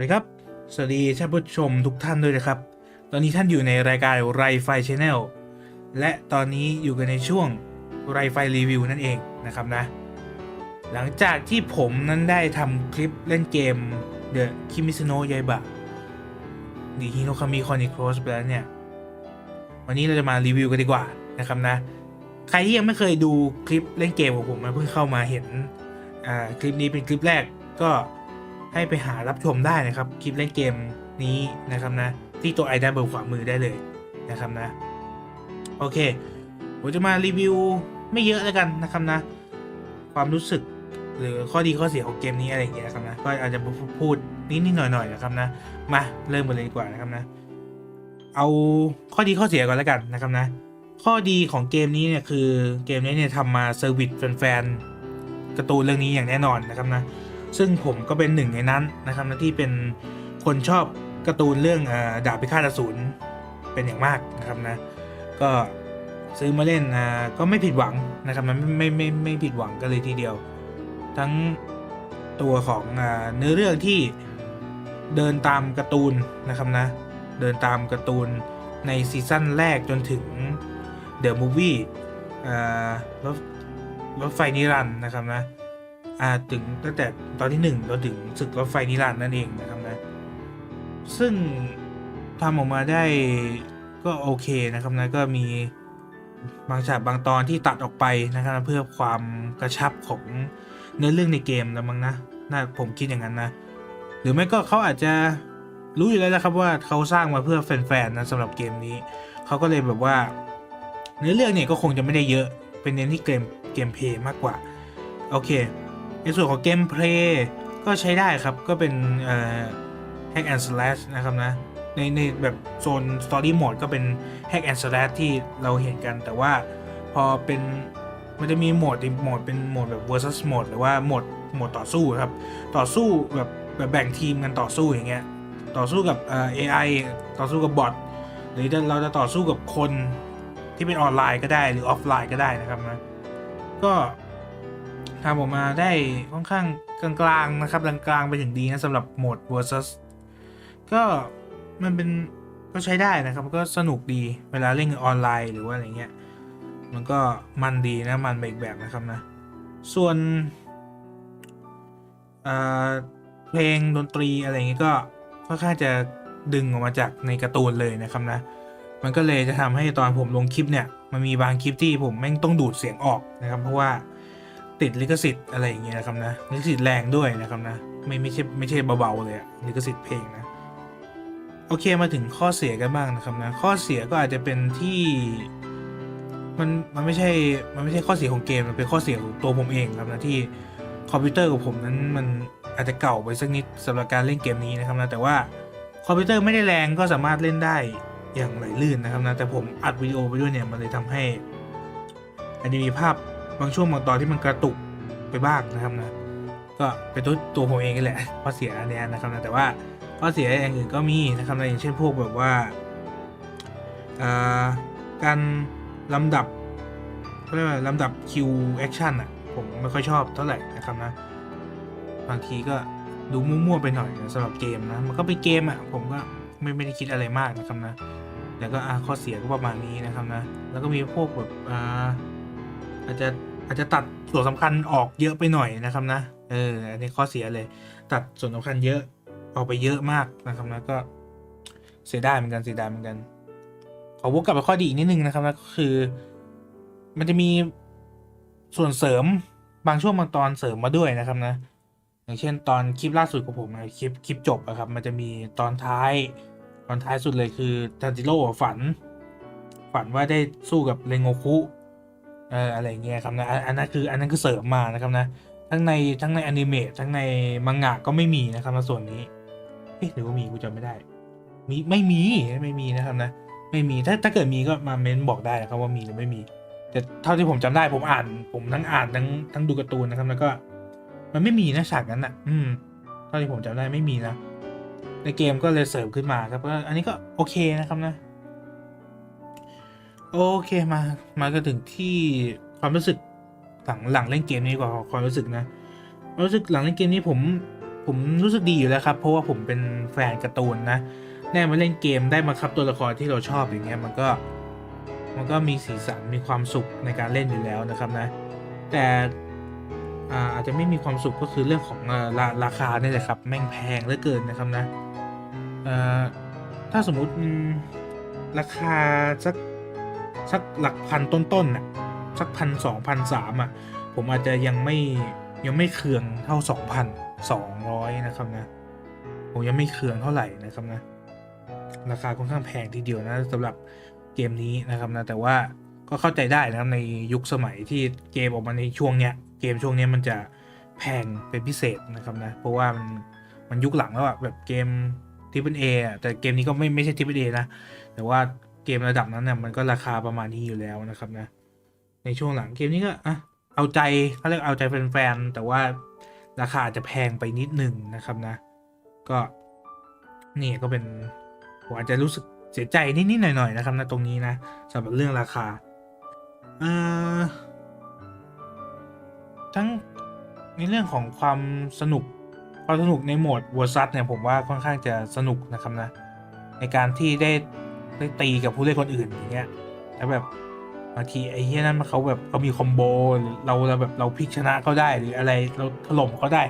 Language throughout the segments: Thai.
วัสดีครับ สวัสดีท่านผู้ชมทุกท่านด้วยนะครับ ตอนนี้ท่านอยู่ในรายการไรไฟชแนลและตอนนี้อยู่กันในช่วงไรไฟรีวิวนั่นเองนะครับนะ หลังจากที่ผมนั้นได้ทำคลิปเล่นเกม The Kimisuno Yaiba The Hinokami Chronicles ไปแล้วเนี่ย วันนี้เราจะมารีวิวกันดีกว่านะครับนะ ใครที่ยังไม่เคยดูคลิปเล่นเกมของผมมาเพิ่งเข้ามาเห็นคลิปนี้เป็นคลิปแรกก็ ให้ไปหารับชมได้นะครับคลิปเล่นเกมนี้นะครับนะที่ตัวไอด้านบนขวามือได้เลยนะครับนะโอเคผมจะมารีวิวไม่เยอะแล้วกันนะครับนะ ความรู้สึกหรือข้อดีข้อเสียของเกมนี้อะไรอย่างเงี้ยนะครับนะก็อาจจะพูดนิดๆหน่อยๆนะครับนะมาเริ่มกันเลยดีกว่านะครับนะ เอาข้อดีข้อเสียก่อนแล้วกันนะครับนะ ข้อดีของเกมนี้เนี่ยคือเกมนี้เนี่ยทำมาเซอร์วิสแฟนๆการ์ตูนเรื่องนี้อย่างแน่นอนนะครับนะ ซึ่งผมก็เป็นหนึ่งในนั้นนะครับที่เป็นคนชอบการ์ตูนเรื่องอดาบพิฆาตอสูรเป็นอย่างมากนะครับนะก็ซื้อมาเล่นก็ไม่ผิดหวังนะครับนะไม่ไม่ไม่ไม่ผิดหวังกันเลยทีเดียว ทั้งตัวของเนื้อเรื่องที่เดินตามการ์ตูนนะครับนะเดินตามการ์ตูนในซีซั่นแรกจนถึง The Movie อ่รถรถไฟนิรันด์นะครับนะ ถึงตั้งแต่ตอนที่หนึ่งจนถึงศึกรถไฟนิรันดร์นั่นเองนะครับนะ ซึ่งทำออกมาได้ก็โอเคนะครับนะก็มีบางฉากบางตอนที่ตัดออกไปนะครับเพื่อความกระชับของเนื้อเรื่องในเกมนะมั้งนะน่าผมคิดอย่างนั้นนะ หรือไม่ก็เขาอาจจะรู้อยู่แล้วนะครับว่าเขาสร้างมาเพื่อแฟนๆนะสำหรับเกมนี้ เขาก็เลยแบบว่า เนื้อเรื่องเนี่ยก็คงจะไม่ได้เยอะเป็นเน้นที่เกมเกมเพลย์มากกว่า โอเค ในส่วนของเกมเพลย์ก็ใช้ได้ครับ ก็เป็นเอ่อ hack and slash นะครับนะ ในในแบบโซน story mode ก็เป็น hack and slash ที่เราเห็นกัน แต่ว่าพอเป็นมันจะมีโหมดอีกโหมดเป็นโหมดแบบ versus mode หรือว่าโหมดโหมดต่อสู้ครับ ต่อสู้แบบแบบแบ่งทีมกันต่อสู้อย่างเงี้ย ต่อสู้กับเอ่อ AI ต่อสู้กับบอทหรือเราจะต่อสู้กับคนที่เป็นออนไลน์ก็ได้หรือออฟไลน์ก็ได้นะครับนะก็ ทำออกมาได้ค่อนข้างกลางๆนะครับกลางๆไปถึงดีนะสำหรับโหมด versus ก็มันเป็นก็ใช้ได้นะครับก็สนุกดีเวลาเล่นออนไลน์หรือว่าอะไรเงี้ยมันก็มันดีนะมันไปอีกแบบนะครับนะ ส่วนเเพลงดนตรีอะไรอย่างงี้ก็ค่อนข้างจะดึงออกมาจากในการ์ตูนเลยนะครับนะ มันก็เลยจะทำให้ตอนผมลงคลิปเนี่ย มันมีบางคลิปที่ผมแม่งต้องดูดเสียงออกนะครับ เพราะว่า ติดลิขสิทธิ์อะไรอย่างเงี้ยนะครับนะลิขสิทธิ์แรงด้วยนะครับนะไม่ไม่ใช่ไม่ใช่เบาๆเลยอะลิขสิทธิ์เพลงนะโอเคมาถึงข้อเสียกันบ้างนะครับนะข้อเสียก็อาจจะเป็นที่มันมันไม่ใช่มันไม่ใช่ข้อเสียของเกมมันเป็นข้อเสียของตัวผมเองครับนะที่คอมพิวเตอร์ของผมนั้นมันอาจจะเก่าไปสักนิดสำหรับการเล่นเกมนี้นะครับนะแต่ว่าคอมพิวเตอร์ไม่ได้แรงก็สามารถเล่นได้อย่างไหลลื่นนะครับนะแต่ผมอัดวิดีโอไปด้วยเนี่ยมันเลยทำให้อาจจะมีภาพ บางช่วงบางตอนที่มันกระตุกไปบ้างนะครับนะก็เป็นตัวตัวผมเองนี่แหละข้อเสียเนี้ยนะครับนะแต่ว่าข้อเสียอย่างอื่นก็มีนะครับนะอย่างเช่นพวกแบบว่าการลำดับเรียกว่าลำดับคิวแอคชั่นอะผมไม่ค่อยชอบเท่าไหร่นะครับนะบางทีก็ดูมั่วๆไปหน่อยนะสำหรับเกมนะมันก็เป็นเกมอะผมก็ไม่ไม่ได้คิดอะไรมากนะครับนะแล้วก็อ่าข้อเสียก็ประมาณนี้นะครับนะแล้วก็มีพวกแบบอาอาจจะ อาจจะตัดส่วนสำคัญออกเยอะไปหน่อยนะครับนะ เออ อันนี้ข้อเสียเลย ตัดส่วนสำคัญเยอะออกไปเยอะมากนะครับนะก็เสียดายเหมือนกันเสียดายเหมือนกัน ขอวกกลับไปข้อดีอีกนิดนึงนะครับนะก็คือ มันจะมีส่วนเสริมบางช่วงบางตอนเสริมมาด้วยนะครับนะ อย่างเช่นตอนคลิปล่าสุดของผมนะคลิปคลิปจบอะครับ มันจะมีตอนท้าย ตอนท้ายสุดเลยคือทันจิโร่ฝัน ฝันว่าได้สู้กับเรโงคุ เอออะไรเงี้ยครับนะอันนั้นคืออันนั้นคือเสริมมานะครับนะ ทั้งในทั้งในอนิเมะทั้งในมังงะก็ไม่มีนะครับในส่วนนี้เอ๊ะหรือว่ามีกูจำไม่ได้ มีไม่มีไม่มีนะครับนะ ไม่มีถ้าถ้าเกิดมีก็มาเม้นบอกได้นะครับว่ามีหรือไม่มี แต่เท่าที่ผมจำได้ผมอ่าน ผมทั้งอ่านทั้งทั้งดูการ์ตูนนะครับ แล้วก็ มันไม่มีนะฉากนั้นอะ อืมเท่าที่ผมจำได้ไม่มีนะในเกมก็เลยเสริมขึ้นมาครับก็อันนี้ก็โอเคนะครับนะ โอเคมามาก็ถึงที่ความรู้สึกหลังหลังเล่นเกมนี้กว่าความรู้สึกนะความรู้สึกหลังเล่นเกมนี้ผมผมรู้สึกดีอยู่แล้วครับ เพราะว่าผมเป็นแฟนการ์ตูนนะได้มาเล่นเกมได้มาครับตัวละครที่เราชอบอย่างเงี้ยมันก็มันก็มีสีสันมีความสุขในการเล่นอยู่แล้วนะครับนะ แต่อาจจะไม่มีความสุขก็คือเรื่องของราราคาเนี่ยแหละครับ แม่งแพงเหลือเกินนะครับนะถ้าสมมุติราคาสัก สักหลักพันต้นๆน่ะสักพันสองพันสามอะ ผมอาจจะยังไม่ยังไม่เคืองเท่าสองพันสองร้อยนะครับนะ ผมยังไม่เคืองเท่าไหร่นะครับนะ ราคาค่อนข้างแพงทีเดียวนะสำหรับเกมนี้นะครับนะแต่ว่าก็เข้าใจได้นะครับในยุคสมัยที่เกมออกมาในช่วงเนี้ยเกมช่วงเนี้ยมันจะแพงเป็นพิเศษนะครับนะเพราะว่ามันมันยุคหลังแล้วอะแบบเกมทิปเปิลเอแต่เกมนี้ก็ไม่ไม่ใช่ทิปเปิลเอนะแต่ว่า มระดับนั้นเนี่ยมันก็ราคาประมาณนี้อยู่แล้วนะครับนะ ในช่วงหลังเกมนี้ก็อะเอาใจเขาเรียกเอาใจแฟนๆแต่ว่าราคาอาจจะแพงไปนิดหนึ่งนะครับนะ ก็นี่ก็เป็นผมอาจจะรู้สึกเสียใจนิดๆหน่อยๆนะครับนะตรงนี้นะสำหรับเรื่องราคาเอ่อทั้งในเรื่องของความสนุกความสนุกในโหมดวอร์ซัสเนี่ยผมว่าค่อนข้างจะสนุกนะครับนะในการที่ได้ ได้ตีกับผู้เล่นคนอื่นอย่างเงี้ยแล้วแบบบางทีไอ้เฮียนั้นมันเขาแบบเขามีคอมโบเราเราแบบเราพลิกชนะเขาได้หรืออะไรเราถล่มเขาได้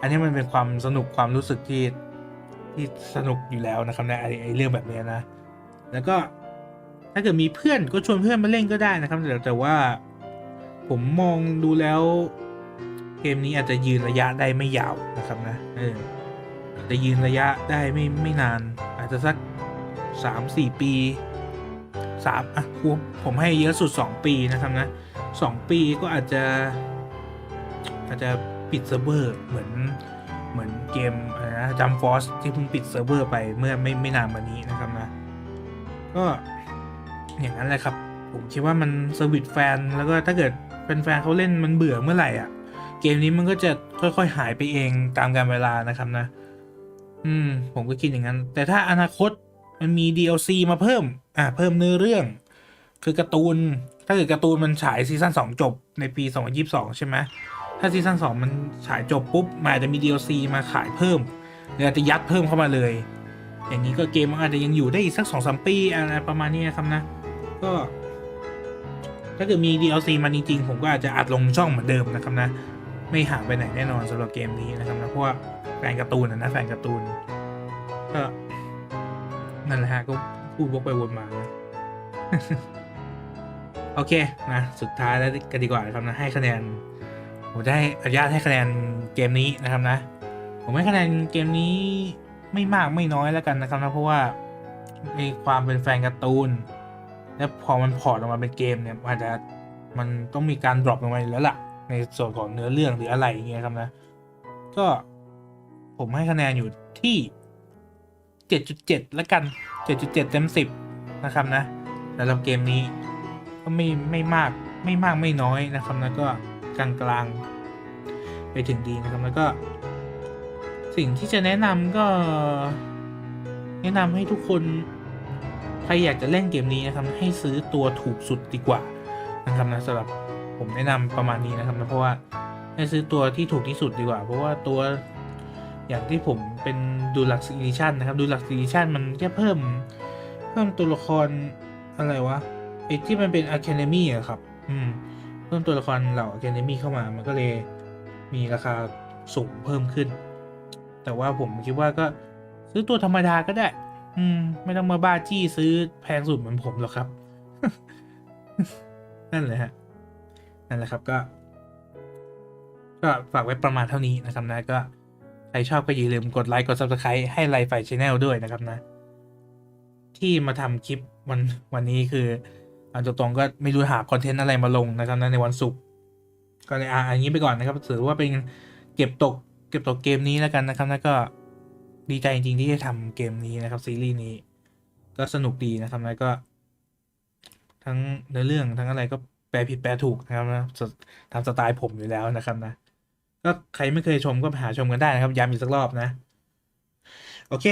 อันนี้มันเป็นความสนุกความรู้สึกที่ที่สนุกอยู่แล้วนะครับในไอ้เรื่องแบบเนี้ยนะ แล้วก็ถ้าเกิดมีเพื่อนก็ชวนเพื่อนมาเล่นก็ได้นะครับแต่แต่ว่าผมมองดูแล้วเกมนี้อาจจะยืนระยะได้ไม่ยาวนะครับนะเออจะยืนระยะได้ไม่ไม่นาน อาจจะสัก สามสี่ปีสามอะผมผมให้เยอะสุดสองปีนะครับนะสองปีก็อาจจะ อาจจะปิดเซิร์ฟเวอร์เหมือนเหมือนเกมนะจัมฟอสที่เพิ่งปิดเซิร์ฟเวอร์ไปเมื่อไม่ไม่นานมานี้นะครับนะ ก็อย่างนั้นแหละครับ ผมคิดว่ามันเซอร์วิสแฟนแล้วก็ถ้าเกิดแฟนๆเขาเล่นมันเบื่อเมื่อไหร่อะ เกมนี้มันก็จะค่อยๆหายไปเองตามกาลเวลานะครับนะ อืม ผมก็คิดอย่างนั้น แต่ถ้าอนาคต มันมี DLC มาเพิ่ม อ่าเพิ่มเนื้อเรื่อง คือการ์ตูน ถ้าเกิดการ์ตูนมันฉายซีซั่น2 จบในปี 2022 ใช่ไหม ถ้าซีซั่น2 มันฉายจบปุ๊บมันอาจจะมี DLC มาขายเพิ่ม หรืออาจจะยัดเพิ่มเข้ามาเลย อย่างนี้ก็เกมมันอาจจะยังอยู่ได้อีกสักสองสามปีอะไรประมาณนี้นะครับนะ ก็ ถ้าเกิดมี DLC มาจริงๆ ผมก็อาจจะอัดลงช่องเหมือนเดิมนะครับนะ ไม่ห่างไปไหนแน่นอนสำหรับเกมนี้นะครับนะ เพราะว่าแฟนการ์ตูนนะนะแฟนการ์ตูนก็ นั่นแหละฮะก็พูดวกไปวนมาโอเคนะสุดท้ายแล้วกันดีกว่านะครับนะให้คะแนนผมจะให้อนุญาตให้คะแนนเกมนี้นะครับนะ ผมให้คะแนนเกมนี้ไม่มากไม่น้อยแล้วกันนะครับนะเพราะว่าในความเป็นแฟนการ์ตูน และพอมันพอร์ตออกมาเป็นเกมเนี่ยอาจจะมันต้องมีการดรอปลงมาอยู่แล้วล่ะ ในส่วนของเนื้อเรื่องหรืออะไรอย่างเงี้ยครับนะ ก็ผมให้คะแนนอยู่ที่ 7.7 แล้วกัน 7.7 เต็ม 10 นะครับนะสำหรับเกมนี้ก็ไม่ไม่มากไม่มากไม่น้อยนะครับนะก็กลางกลางไปถึงดีนะครับแล้วก็ สิ่งที่จะแนะนำก็ แนะนำให้ทุกคนใครอยากจะเล่นเกมนี้นะครับให้ซื้อตัวถูกสุดดีกว่านะครับนะสำหรับผมแนะนำประมาณนี้นะครับนะเพราะว่าให้ซื้อตัวที่ถูกที่สุดดีกว่า เพราะว่าตัว อย่างที่ผมเป็นดูลักซ์อีดิชันนะครับ ดูลักซ์อีดิชันมันแค่เพิ่ม เพิ่มตัวละครอะไรวะไอ้ที่มันเป็นอะคาเดมี่อะครับ อืม เพิ่มตัวละครเหล่าอะคาเดมี่เข้ามา มันก็เลยมีราคาสูงเพิ่มขึ้น แต่ว่าผมคิดว่าก็ซื้อตัวธรรมดาก็ได้ อืม ไม่ต้องมาบ้าจี้ซื้อแพงสุดเหมือนผมหรอกครับ นั่นแหละฮะ นั่นแหละครับก็ ก็ฝากไว้ประมาณเท่านี้นะครับนะก็ ครชอบก็อย่าลืมกดไลค์กด subscribe ให้ไลฟ์ไฟชแนลด้วยนะครับนะ ที่มาทำคลิปวันวันนี้คือเอาตรงๆก็ไม่รู้หาคอนเทนต์อะไรมาลงนะครับนะในวันศุกร์ก็เลยอ่าอย่างนี้ไปก่อนนะครับถือว่าเป็นเก็บตก เก็บตกเกมนี้แล้วกันนะครับแล้วก็ดีใจจริงๆที่ได้ทำเกมนี้นะครับซีรีส์นี้ ก็สนุกดีนะครับแล้วก็ ทั้งในอเรื่องทั้งอะไรก็แปลผิดแปลถูกนะครับนะตามสไตล์ผมอยู่แล้วนะครับนะ ก็ใครไม่เคยชมก็ไปหาชมกันได้นะครับ ย้ำอีกสักรอบนะ โอเค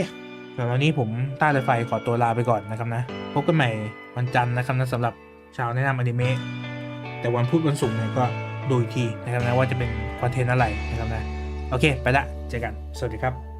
สำหรับวันนี้ผมต้าเรือไฟขอตัวลาไปก่อนนะครับนะ พบกันใหม่วันจันทร์นะครับนะสำหรับชาวแนะนำอนิเมะแต่วันพุธวันศุกร์เนี่ยก็ดูอีกทีนะครับนะว่าจะเป็นคอนเทนต์อะไรนะครับนะ โอเค ไปละ เจอกัน สวัสดีครับ